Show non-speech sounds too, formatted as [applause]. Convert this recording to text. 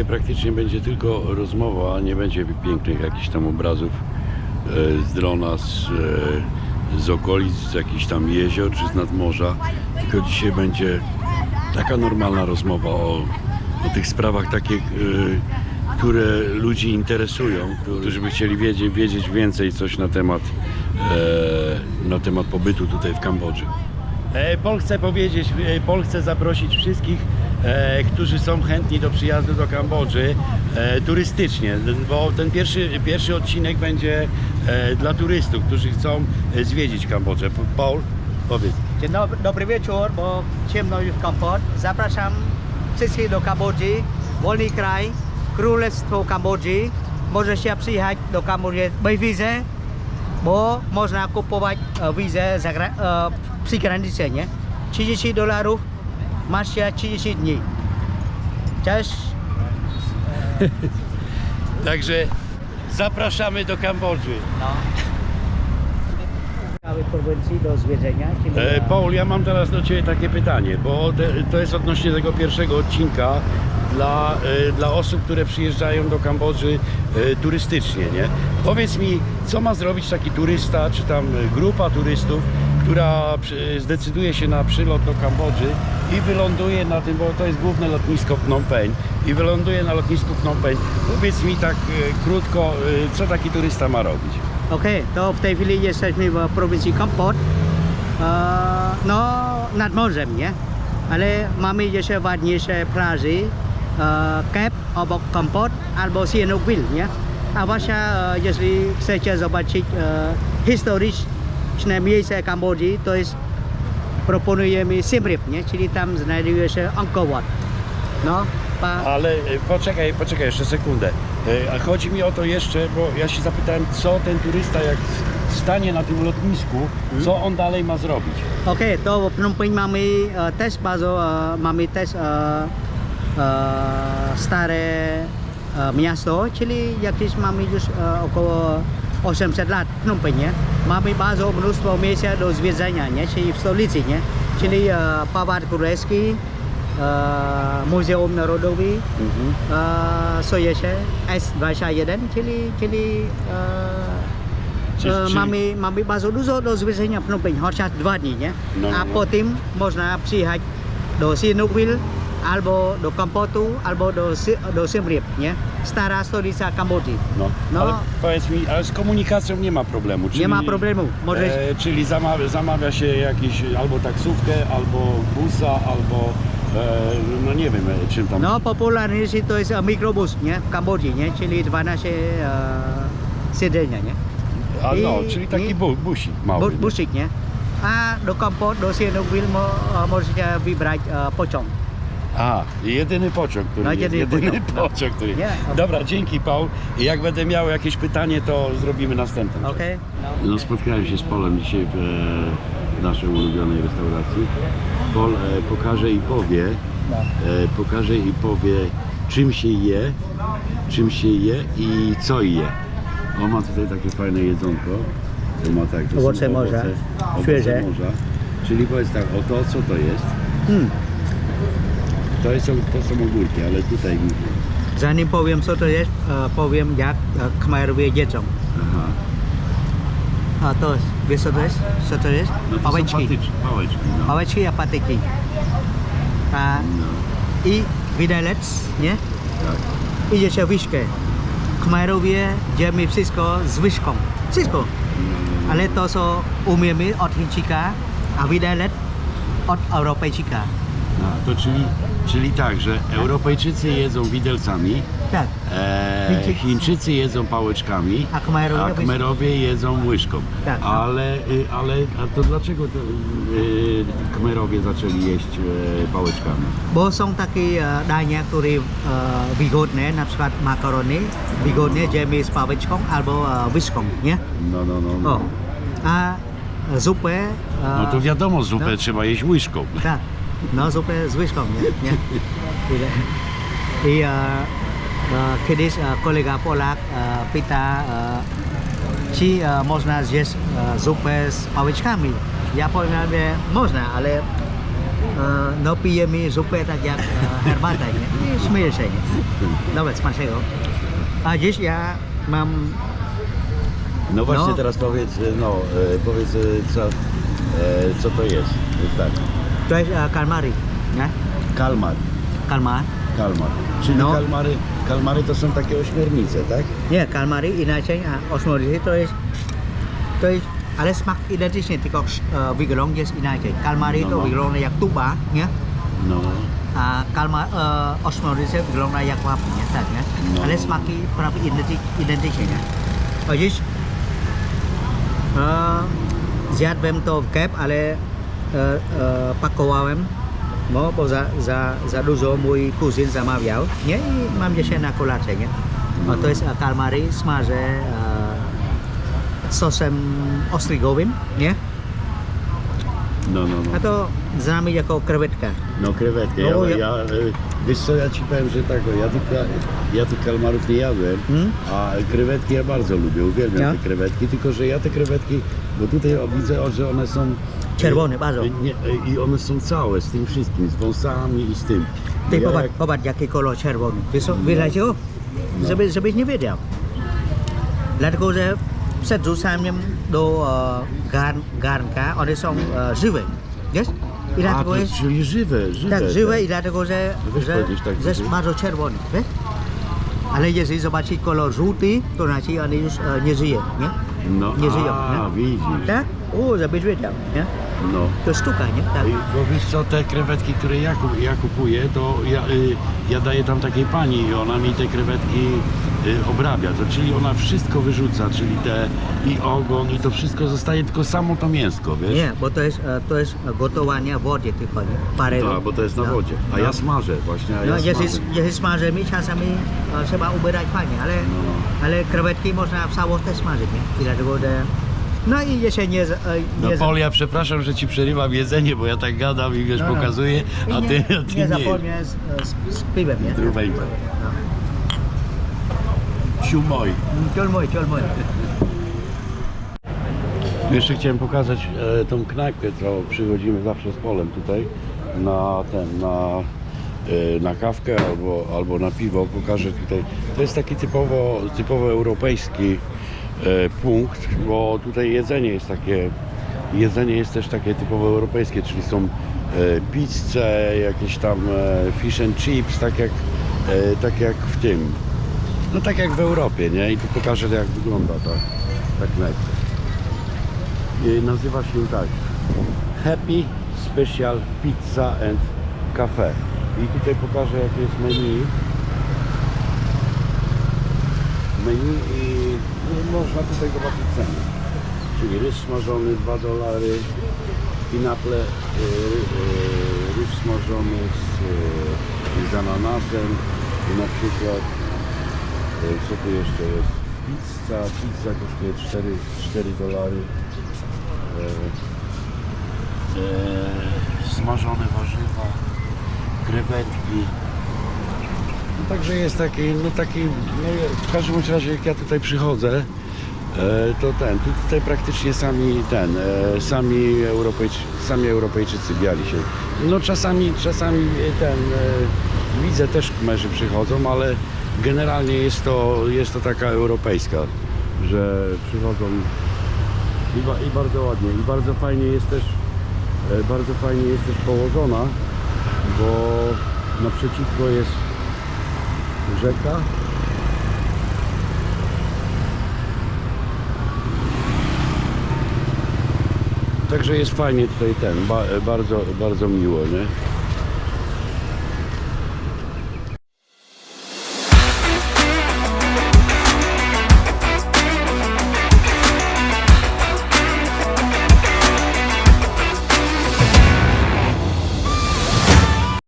dzisiaj praktycznie będzie tylko rozmowa, nie będzie pięknych jakichś tam obrazów e, z drona, z, e, z okolic, z jakichś tam jezior czy z nadmorza, tylko dzisiaj będzie taka normalna rozmowa o, o tych sprawach takich, e, które ludzi interesują, którzy by chcieli wiedzieć, wiedzieć więcej coś na temat, na temat pobytu tutaj w Kambodży. Pol chce powiedzieć, Pol chce zaprosić wszystkich, e, którzy są chętni do przyjazdu do Kambodży e, turystycznie, bo ten pierwszy, pierwszy odcinek będzie e, dla turystów, którzy chcą e, zwiedzić Kambodżę. Paul, powiedz. Dzień dobry, dobry wieczór, bo ciemno w Kambodż. Zapraszam wszystkich do Kambodży, wolny kraj, królestwo Kambodży. Możecie przyjechać do Kambodży bez wizy, bo można kupować e, wizę za, e, przy granicy, nie? 30 dolarów, macie 30 dni. Cześć. [laughs] Także zapraszamy do Kambodży. No. Do zwiedzenia. czyli, E, Paul, ja mam teraz do Ciebie takie pytanie, bo te, to jest odnośnie tego pierwszego odcinka dla, e, dla osób, które przyjeżdżają do Kambodży e, turystycznie, nie? Powiedz mi, co ma zrobić taki turysta, czy tam e, grupa turystów, która zdecyduje się na przylot do Kambodży i wyląduje na tym, bo to jest główne lotnisko Phnom Penh i wyląduje na lotnisku Phnom Penh. Powiedz mi tak e, krótko, e, co taki turysta ma robić? Okej, to w tej chwili jesteśmy w prowincji Kampot. E, no, nad morzem, nie? Ale mamy jeszcze ładniejsze plaże. E, Kep obok Kampot albo Sihanoukville, nie? A wasza, jeśli chcecie zobaczyć e, historyczne miejsce Kambodży, to jest proponujemy Siem Reap, nie? Czyli tam znajduje się Angkor Wat. No, pa, Ale e, poczekaj, poczekaj jeszcze sekundę. E, A chodzi mi o to jeszcze, bo ja się zapytałem, co ten turysta jak stanie na tym lotnisku, co on dalej ma zrobić? Okej, to w Phnom Penh mamy e, też bardzo, e, mamy też e, e, stare e, miasto, czyli jakieś mamy już e, około 800 lat Phnom? Mamy bardzo mnóstwo miejsc do zwiedzania, nie? Czyli w stolicy, nie? Czyli e, Pałac Królewski, e, Muzeum Narodowy, Mhm. e, co jeszcze? S21, czyli, czyli e, Czyli- E, czyli- mamy, mamy bardzo dużo do zwiedzenia Phnom Penh, chociaż dwa dni, nie? No, A no. potem można przyjechać do Sihanoukville, albo do Kampotu, albo do, do Siem Reap, nie? Stara stolica Kambodży. No. No. Ale powiedz mi, ale z komunikacją nie ma problemu. Czyli, Nie ma problemu. Możesz, E, czyli zamawia, zamawia się jakiś albo taksówkę, albo busa, albo e, no nie wiem e, czym tam. no popularny to jest e, mikrobus, nie? W Kambodży, nie? Czyli 12 e, siedzenia, nie? A, no, i- czyli taki i- bu, busik mały. Bu, nie? busik, nie? A do Kampot, do Sihanoukville mo, e, możecie wybrać e, pociąg. A, jedyny pociąg, który No, jest. jedyny Jedyny pociąg, no. [laughs] pociąg, który Nie, no. Dobra, dzięki Paul. I Jak będę miał jakieś pytanie, to zrobimy następne. Okej? No, spotkałem się z Polem dzisiaj w, e, w naszej ulubionej restauracji. Pol e, pokaże i powie, No. e, pokaże i powie, czym się je, czym się je i co je. On ma tutaj takie fajne jedzonko. To ma tak, to Owoce morza, owoce świeże. morza. Czyli powiedz tak, o to co to jest? Hmm. To, jest, to są ogórki, ale tutaj... Zanim powiem co to jest, e, powiem jak e, Khmerowie jedzą. Aha. A to jest, wiesz co to jest? Co to jest? No to Pałeczki. są patyczki, pałeczki. No. Pałeczki a patyki. A, No, I widelec, nie? tak. I jeszcze łyżkę. Khmerowie jemy wszystko z łyżką. Wszystko. Ale to co umiemy od Chińczyka, a widelec od Europejczyka. A, to czyli, czyli tak, że Europejczycy jedzą widelcami, Tak. e, Chińczycy- jedzą pałeczkami, A Khmerowie a. Khmerowie jedzą łyżką. Tak. Ale, y, ale a to dlaczego to, y, Khmerowie zaczęli jeść e, pałeczkami? Bo są takie e, dania, które e, wygodne, na przykład makarony, wygodne jemy z pałeczką albo e, łyżką, nie? No, no, no. no. O. A zupę... e, No to wiadomo, zupę no. trzeba jeść łyżką. Tak, no z łyżką, nie? nie? I, kiedyś kolega Polak pyta, czy można zjeść zupę z pałeczkami. Ja powiem, że można, ale no pijemy zupę tak jak herbatę, nie? I śmieję się, nie? Smacznego. A dziś ja mam No właśnie No. teraz powiedz, no, e, powiedz e, co, e, co to jest. Tak. To jest e, kalmary, nie? Kalmar. Kalmar. Kalmar. Czyli No. kalmary, kalmary to są takie ośmiornice, tak? Nie, kalmary inaczej, a osmoryzy to jest, to jest, ale smak identyczny, tylko e, wygląd jest inaczej. Kalmary No, to no. wygląda jak tuba, nie? No. A kalmar, e, osmoryzy wygląda jak łapy, nie? Tak, nie? No. Ale smaki prawie identy- identyczne, nie? A dziś e, zjadłem to w kep, ale pakowałem, no bo za, za, za dużo mój kuzyn zamawiał, nie? I mam dzisiaj na kolację, nie? A to jest e, kalmary, smażę e, sosem ostrygowym, nie? No, no, A no. to znamy jako krewetka. No krewetkę. No, ja, ja- e, wiesz co, ja ci powiem, że tak, ja tych, ja tych kalmarów nie jadłem, Hmm? a krewetki ja bardzo lubię, uwielbiam te krewetki, tylko że ja te krewetki, bo tutaj o, widzę, że one są... Czerwone, bardzo. e, Nie, e, I one są całe z tym wszystkim, z wąsami i z tym. Ty Ja popatrz, jak- popatrz jaki kolor czerwony. Wiesz, co? Wiesz dlaczego? No. Żeby, żebyś nie wiedział. Dlatego, że przed rzucaniem do e, garn, garnka one są e, żywe. Wiesz? I A, dlatego to, jest czyli żywe, żywe. tak żywe tak. i dlatego, że, No weź że, tak, że jest bardzo czerwony. Wiesz? Ale jeżeli zobaczysz kolor żółty, to znaczy one już e, nie żyje, nie? No, nie żyją, a, nie? widzisz. Tak? O, żebyś wiedział, nie? No. To sztuka, nie? Tak. I, bo wiesz co, te krewetki, które ja, ja kupuję, to ja, y, ja daję tam takiej pani i ona mi te krewetki y, obrabia, to czyli ona wszystko wyrzuca, czyli te i ogon i to wszystko zostaje, tylko samo to mięsko, wiesz? Nie, bo to jest, e, to jest gotowanie w wodzie tylko, nie? Parę Tak, bo to jest na no. wodzie, a No. ja smażę właśnie, a No, ja jeśli, smażę. jeśli smażymy, czasami e, trzeba ubierać fajnie, ale, No. Ale krewetki można w całość też smażyć, nie? I dlatego, że... No i jeszcze nie... No nie ja przepraszam, że ci przerywam jedzenie, bo ja tak gadam i wiesz, No, no. pokazuję, I a nie, ty, a ty nie nie. zapomnij z, z, z piwem, nie? Zdrówejko. No. Ciu mój. Ciol mój, ciol mój. Jeszcze chciałem pokazać e, tą knajpkę, co przychodzimy zawsze z Polem tutaj na ten, na, na kawkę albo, albo na piwo. Pokażę tutaj. To jest taki typowo, typowo europejski e, punkt, bo tutaj jedzenie jest takie, jedzenie jest też takie typowo europejskie, czyli są e, pizze, jakieś tam fish and chips, tak jak, tak jak w tym. No tak jak w Europie, nie? I tu pokażę jak wygląda ta, ta knajpka. I nazywa się tak Happy Special Pizza and Cafe. I tutaj pokażę jakie jest menu. Menu i no, można tutaj zobaczyć ceny. Czyli ryż smażony 2 dolary, pinaple, y, y, ryż smażony z, y, z ananasem i na przykład y, co tu jeszcze jest? Pizza, pizza kosztuje 4, 4 dolary. E, smażone warzywa, krewetki. No, także jest taki, no taki, no w każdym razie jak ja tutaj przychodzę, e, to ten, tu, tutaj praktycznie sami ten, e, sami, Europejczy, sami Europejczycy biali się. No czasami, czasami ten, e, widzę też Khmerzy przychodzą, ale generalnie jest to, jest to taka europejska, że przychodzą i, ba, i bardzo ładnie i bardzo fajnie jest też bardzo fajnie jest też położona bo naprzeciwko jest rzeka Także jest fajnie tutaj ten, ba, bardzo, bardzo miło, nie?